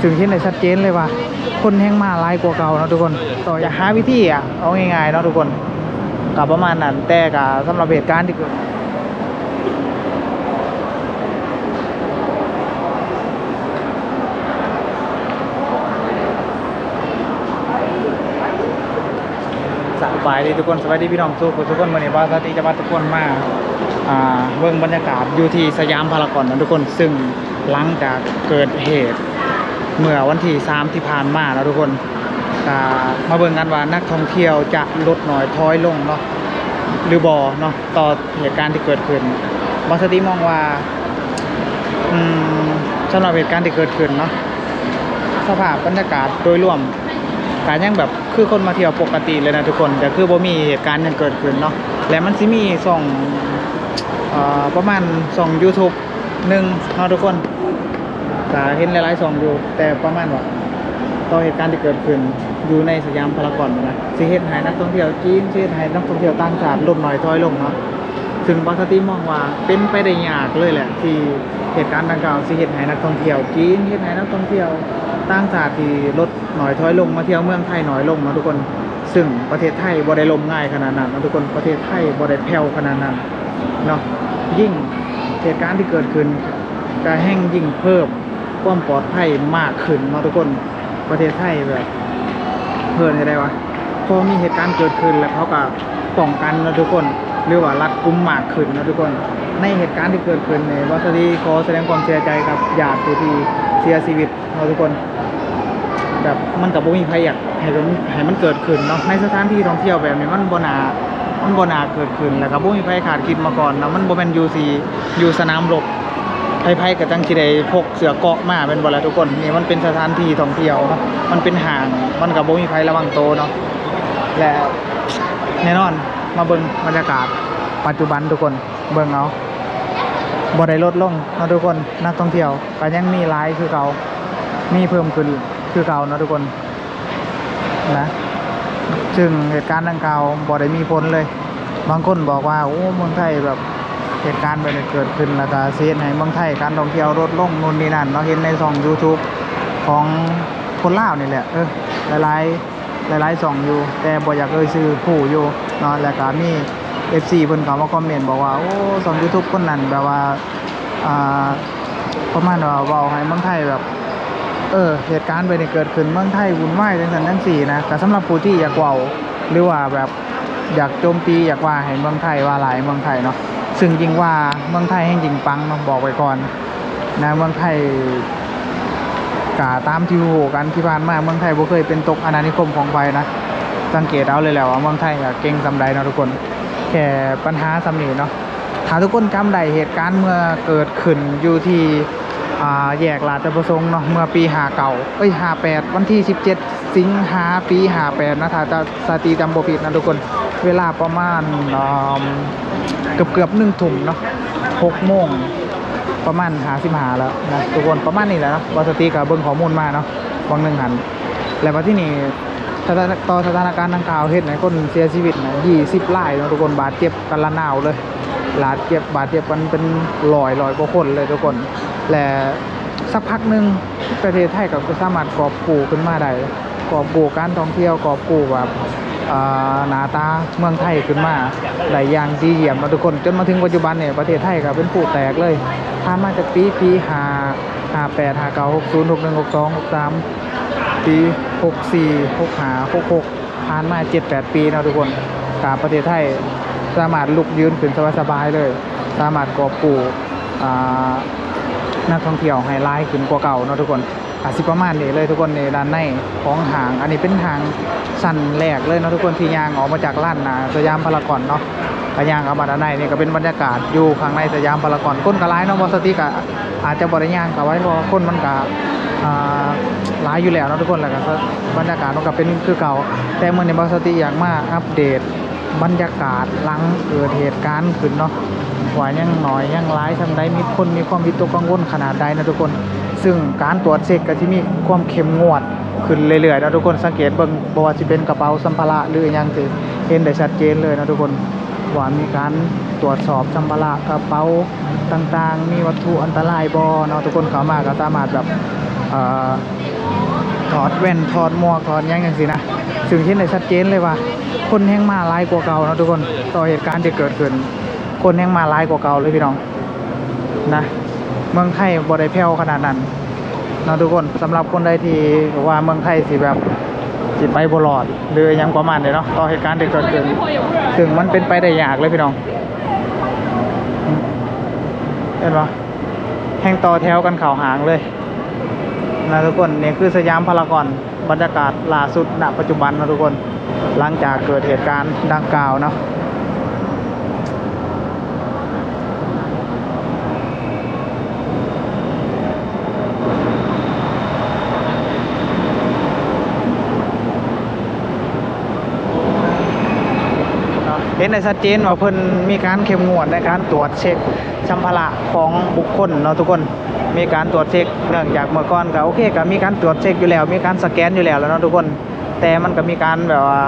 ซึ่งเห็นได้ชัดเจนเลยว่า คนแห้งมาหลายกว่าเก่าเนาะทุกคนต่ออยากหาวิธีอะเอาง่ายๆเนาะทุกคนกับประมาณนั้นแต่กับสำหรับเหตุการณ์ที่เกิดสบายดีทุกคนสบายดีพี่น้องทุกคนทุกคนวันนี้บาสติจะมาทุกคนมาอ่าเบิ่งบรรยากาศอยู่ที่สยามพารากอนนะทุกคนซึ่งหลังจากเกิดเหตุ เมื่อวันที่3ที่ผ่านมาแล้วทุกคนมาเบิ่งกันว่านักท่องเที่ยวจะลดน้อยถอยลงเนาะหรือบอเนาะต่อเหตุการณ์ที่เกิดขึ้นบาสติมองว่าอืมสำหรับเหตุการณ์ที่เกิดขึ้นเนาะสภาพบรรยากาศโดยรวมการยังแบบคือคนมาเที่ยวปกติเลยนะทุกคนแต่คือบ่มีเหตุการณ์หยังเกิดขึ้นเนาะและมันสิมีส่องอ่อประมาณส่อง YouTube หนึ่งเนาะทุกคน ก็เห็นหลายๆส่องอยู่ แต่ประมาณว่าต่อเหตุการณ์ที่เกิดขึ้นอยู่ในสยามพารากอนนะสิเฮ็ดให้นักท่องเที่ยวจีนสิเฮ็ดให้นักท่องเที่ยวต่างชาติลดน้อยถอยลงเนาะซึ่งบอสติมองว่าเป็นไปได้ยากเลยแหละ ที่เหตุการณ์ดังกล่าวสิเฮ็ดให้นักท่องเที่ยวจีนเฮ็ดให้นักท่องเที่ยวต่างชาติที่ลดหน่อยถอยลงมาเที่ยวเมืองไทยหน่อยลงนะทุกคนซึ่งประเทศไทยบ่ได้ลมง่ายขนาดนั้นนะทุกคนประเทศไทยบ่ได้แผ่วขนาดนั้นเนาะยิ่งเหตุการณ์ที่เกิดขึ้นก็แห้งยิ่งเพิ่ม ความปลอดภัยมากขึ้นเนาะทุกคนประเทศไทยแบบเพิ่นอะไรวะพอมีเหตุการณ์เกิดขึ้นแล้วเขาก็ป้องกันนะทุกคนหรือว่ารัดกุมมากขึ้นนะทุกคน ในเหตุการณ์ที่เกิดขึ้นในวัสดีขอแสดงความเสียใจกับญาติผู้ที่เสียชีวิตเนาะทุกคนแบบมันกับบ่มีใครอยากให้มันให้มันเกิดขึ้นเนาะในสถานที่ท่องเที่ยวแบบนี้มันบนามันบนาเกิดขึ้นแล้วก็บ่มีใครขาดคิดมาก่อนนะมันบ่แม่นยู่สีอยู่สนามรบ ไผๆก็จังสิได้พกเสือเกาะมาเป็นบ่ละทุกคนนี่มันเป็นสถานที่ท่องเที่ยวนะมันเป็นห้างมันก็บ่มีใครระวังโตเนาะและแน่นอนมาเบิ่งบรรยากาศ ปัจจุบันทุกคนเบิ่งเอาบ่ได้ลดลงนะทุกคนนักท่องเที่ยวก็ยังมีหลายคือเก่ามีเพิ่มขึ้นคือเก่านะทุกคนนะซึ่งเหตุการณ์ดังกล่าวบ่ได้มีผลเลย บางคนบอกว่าโอ้เมืองไทยแบบ เหตุการณ์แบบนี้เกิดขึ้นแล้วก็เสียให้เมืองไทยการท่องเที่ยวลดลงนู่นนี่นั่นเราเห็นในช่อง YouTube ของคนลาวนี่แหละเออหลายๆหลายๆช่องอยู่ แต่บ่อยากเอ่ยชื่อผู้อยู่เนาะแล้วก็มี FC เพิ่นเขามาคอมเมนต์บอกว่าโอ้ช่อง YouTube คนนั้นแบบว่าอ่าประมาณว่าเว้าให้เมืองไทยแบบ เออเหตุการณ์ไปเนี่ยเกิดขึ้นเมืองไทยวุ่นวายจังสันจังสี่นะแต่สำหรับผู้ที่อยากเว่าหรือว่าแบบอยากโจมตีอยากว่าให้เมืองไทยว่าหลายเมืองไทยเนาะ ซึ่งจริงว่าเมืองไทยแห่งจริงปังเนาบอกไว้ก่อนนะเมืองไทยกาตามที่รู้กันที่ผ่านมาเมืองไทยบ่เคยเป็นตกอาณานิคมของไฟนะ สังเกตเอาเลยแหละว่าเมืองไทยอะเก่งสำใดเนาะทุกคน แค่ปัญหาสำนีเนาะถ้าทุกคนจำได้เหตุการณ์เมื่อเกิดขึ้นอยู่ที่อ่าแยกราชประสงค์เนาะเมื่อปีหาเก่าเอ้ยหาแปดวันที่ 17 สิงหาปีหาแปดนะถ้าจะสตรีจำบ่ผิดนะทุกคน เวลาประมาณเกือบเกือบหนึ่งทุ่มเนาะหกโมงประมาณหาสิบหาแล้วนะทุกคนประมาณนี้แหละเนาะวาสติกับเบิ้งข้อมูลมาเนาะวังหนึ่งหัน แล้วมาที่นี่สถานต่อสถานการณ์ดังกล่าวเฮ็ดให้คนเสียชีวิตนะยี่สิบรายเนาะทุกคนบาดเจ็บกันละนาวเลยบาดเจ็บบาดเจ็บกันเป็นร้อยร้อยกว่าคนเลยทุกคน และสักพักหนึ่งประเทศไทยก็สามารถกอบกู้ขึ้นมาได้กอบกู้การท่องเที่ยวกอบกู้แบบ หน้าตาเมืองไทยขึ้นมาหลายอย่างดีเยี่ยมมาทุกคนจนมาถึงปัจจุบันเนี่ยประเทศไทยก็เป็นผู้แตกเลยผ่ามาจากปีปีหาหาแปดหาเก้าหกศูนย์หกหนึ่งหกสองหกสามปีหกสี่หกห้าหกหกผ่านมาเจ็ดแปดปีนะทุกคนกาประเทศไทยสามารถลุกยืนขึ้นสบายๆเลย สามารถกอบกู้นักท่องเที่ยวให้ร้ายขึ้นกว่าเก่าเนาะทุกคน อาสิประมาณนี้เลยทุกคนในด้านในของหาง อันนี้เป็นหางสั้นแรกเลยเนาะทุกคนที่ยางออกมาจากล้านนาสยามพารากอนเนาะก็ยางเอามาด้านในนี่ก็เป็นบรรยากาศอยู่ข้างในสยามพารากอนคนกร้ายเนาะบอสติกะอาจจะบริยางกับไว้เพราะว่าคนมันก็อ่าร้ายอยู่แล้วเนาะทุกคนแล้วก็บรรยากาศมันก็เป็นคือเก่า แต่เมื่อในบอสติอยากมาอัปเดต บรรยากาศหลังเกิดเหตุการณ์ขึ้นเนาะว่ายังหน่อยยังร้ายทำใดมีคนมีความวิตกกังวลขนาดใดนะทุกคน ซึ่งการตรวจเช็คก็ที่มีความเข้มงวดขึ้นเรื่อยๆนะทุกคนสังเกตเบิ่งบ่ว่าสิเป็นกระเป๋าสัมภาระหรืออยังสิเห็นได้ชัดเจนเลยนะทุกคนว่ามีการตรวจสอบสัมภาระกระเป๋าต่างๆ มีวัตถุอันตรายบ่เนาะทุกคนเข้ามาก็สามารถแบบถอดแว่นถอดหมวกถอดยังอย่างสินะซึ่งที่ในชัดเจนเลยว่า คนแห่งมาลายกว่าเก่านะทุกคนต่อเหตุการณ์ที่เกิดขึ้น คนแห่งมาลายกว่าเก่าเลยพี่น้องนะ เมืองไทยบ่ได้แผ่วขนาดนั้นนะทุกคนสำหรับคนใดที่ว่าเมืองไทยสิแบบสิไปบ่รอดหรือยังประมาณนี้เนาะต่อเหตุการณ์ที่เกิดขึ้นถึงมันเป็นไปได้ยากเลยพี่น้องเห็นปะแห่งต่อแถวกันเข่าหางเลยนะทุกคนนี่คือสยามพารากอนบรรยากาศล่าสุดณปัจจุบันนะทุกคน หลังจากเกิดเหตุการณ์ดังกล่าวเนาะ เห็นได้ชัดเจนว่าเพิ่นมีการเข้มงวดในการตรวจเช็คสัมภาระของบุคคลเนาะทุกคนมีการตรวจเช็คเนื่องจากเมื่อก่อนก็โอเคก็มีการตรวจเช็คอยู่แล้ว มีการสแกนอยู่แล้วแล้วเนาะทุกคน แต่มันก็มีการแบบว่า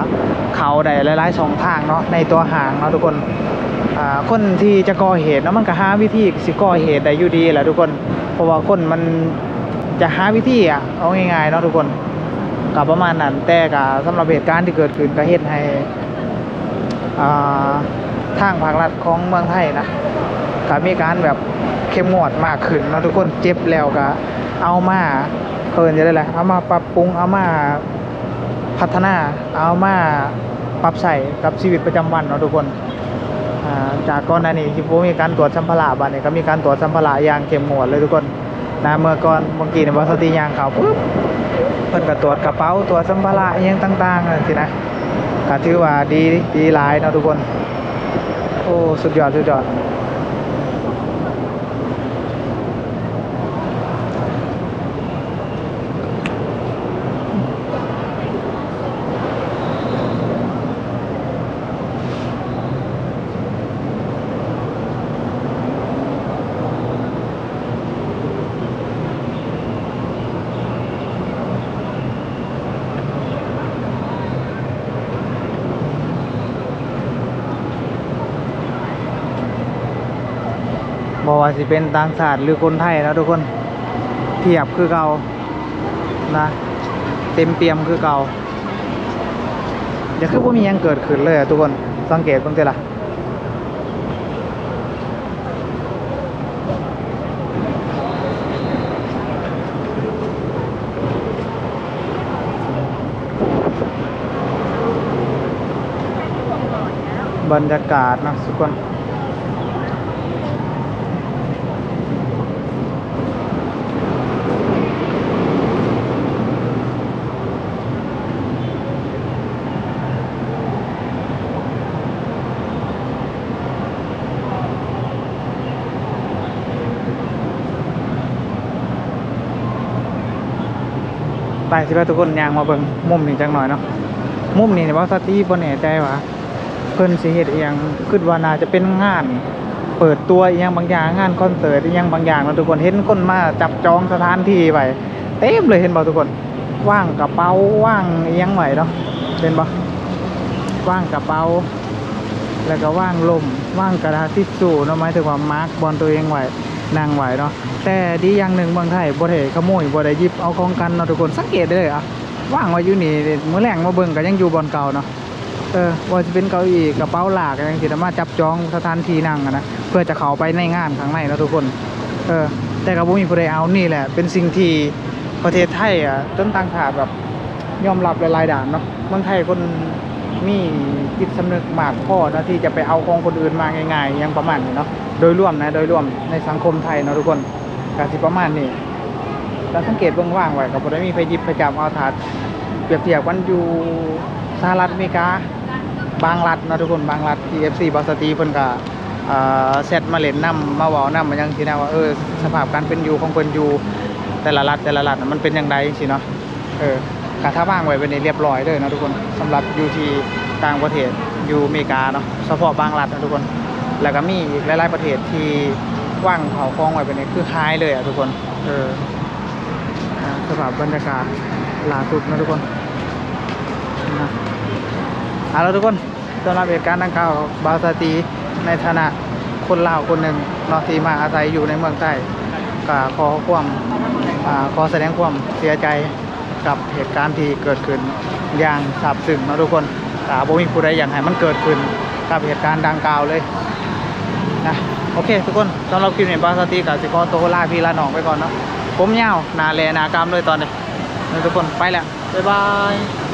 เข่าได้หลายๆช่องทางเนาะในตัวห่างเนาะทุกคนคนที่จะก่อเหตุเนาะมันก็หาวิธีสิก่อเหตุได้อยู่ดีแหละทุกคน เพราะว่าคนมันจะหาวิธีอะเอาง่ายๆเนาะทุกคนก็ประมาณนั้นแต่ก็สำหรับเหตุการณ์ที่เกิดขึ้นก็เฮ็ดให้ ทางภาครัฐของเมืองไทยนะก็มีการแบบเข้มงวดมากขึ้นนะทุกคนเจ็บแล้วก็เอามาเพิ่นจะได้แหละเอามาปรับปรุงเอามาพัฒนาเอามาปรับใส่กับชีวิตประจำวันเนาะทุกคนจากก่อนหน้านี้ที่ผมมีการตรวจสัมภาระบัดนี้ก็มีการตรวจสัมภาระอย่างเข้มงวดเลยทุกคนนะเมื่อก่อนเมื่อกี้ในบริษัทยางเขาปุ๊บเพิ่นก็ตรวจกระเป๋าตรวจสัมภาระอหยังต่างๆนั่นสินะ ถือว่าดีดีหลายเนาะทุกคน โอ้ สุดยอด สุดยอด บอกว่าสิเป็นต่างชาติหรือคนไทยเนาะทุกคนเทียบคือเก่านะ เต็มเปี่ยมคือเก่าอย่าคือว่ามียังเกิดขึ้นเลยอะทุกคนสังเกตเพิ่งเจอละบรรยากาศนะทุกคน ไปสิพาทุกคนยางมาเบิ่งมุมนี้จังหน่อยเนาะมุมนี้เนี่ยว่าสตีบ่แน่ใจว่าเพิ่นสิเฮ็ดอีหยังคิดว่าน่าจะเป็นงาน เปิดตัวอีหยังบางอย่างงานคอนเสิร์ตอีหยังบางอย่างเนาะทุกคนเห็นคนมาจับจองสถานที่ไว้เต็มเลยเห็นบ่ทุกคนว่างกระเป๋าว่างอีหยังไว้เนาะเห็นบ่ว่างกระเป๋า แล้วก็ว่างลมว่างกระดาษทิชชู่เนาะหมายถึงว่ามาร์กบอลตัวเองไว้นั่งไหวเนาะแต่ดีอย่างหนึ่งเมืองไทยบ่ได้ขโมยบ่ได้ยิบเอาของกันเนาะทุกคนสังเกตได้เลยอะว่างไว้อยู่นี่เมื้อแรงมาเบิ่งก็ยังอยู่บอลเก่าเนาะเออว่าจะเป็นเก้าอี้กระเป๋าหลากอย่างที่สามารถจับจองสถานที่นั่งนะเพื่อจะเข้าไปในงานข้างในนะทุกคนเออแต่ก็บ่มีผู้ใดเอานี่แหละ เป็นสิ่งที่ประเทศไทยอะจนต่างชาติแบบยอมรับหลายๆด่านเนาะเมืองไทยคน มีจิตสำนึกมากพอนะที่จะไปเอาของคนอื่นมาง่ายๆอยังประมาณนี้เนาะโดยรวมนะโดยรวมในสังคมไทยเนาะทุกคนการสิประมาณนี้เราสังเกตเบื้องว่างไว้กับบ่ได้มีไปยิบไปจับเอาถาดเปรียบเทียบกันอยู่สหรัฐอเมริกาบางรัฐนะทุกคนบางรัฐที่ FC บาสตีเพิ่นก็เอ่อเซตมาเล่นนํมาเว้านํมาจังซี่นะว่าเออสภาพการเป็นอยู่ของเพิ่นอยู่แต่ละรัฐแต่ละรัฐมันเป็นจังไดจังซี่เนาะเออ กะถ้าว่างไว้เป็นเรียบร้อยเลยนะทุกคนสำหรับอยู่ที่ต่างประเทศอยู่อเมริกาเนาะเฉพาะบางรัฐนะทุกคน แล้วก็มีอีกหลายๆประเทศที่ว่างเขาคลองไว้เป็นคือคล้ายเลยอะทุกคนเออสภาพบรรยากาศล่าสุดนะทุกคนนะเอาละทุกคนสำหรับเหตุการณ์ดังกล่าวบาสตีในฐานะคนลาวคนหนึ่งเนาที่มาอาศัยอยู่ในเมืองใต้ก็ขอความอขอแสดงความเสียใจ กับเหตุการณ์ที่เกิดขึ้นอย่างสาบซึ้งนาะทุกคนแต่บ่มีผู้ใดอย่างให้มันเกิดขึ้นกับเหตุการณ์ดังกล่าวเลยนะโอเค ทุกคนสำหรับคลิปนี้บาสติกับสิกอตัวลาพี่ลาหนองไปก่อนเนาะผมยาวหนาแลหนากรรมเลยตอนนี้นะทุกคนไปแล้วบ๊ายบาย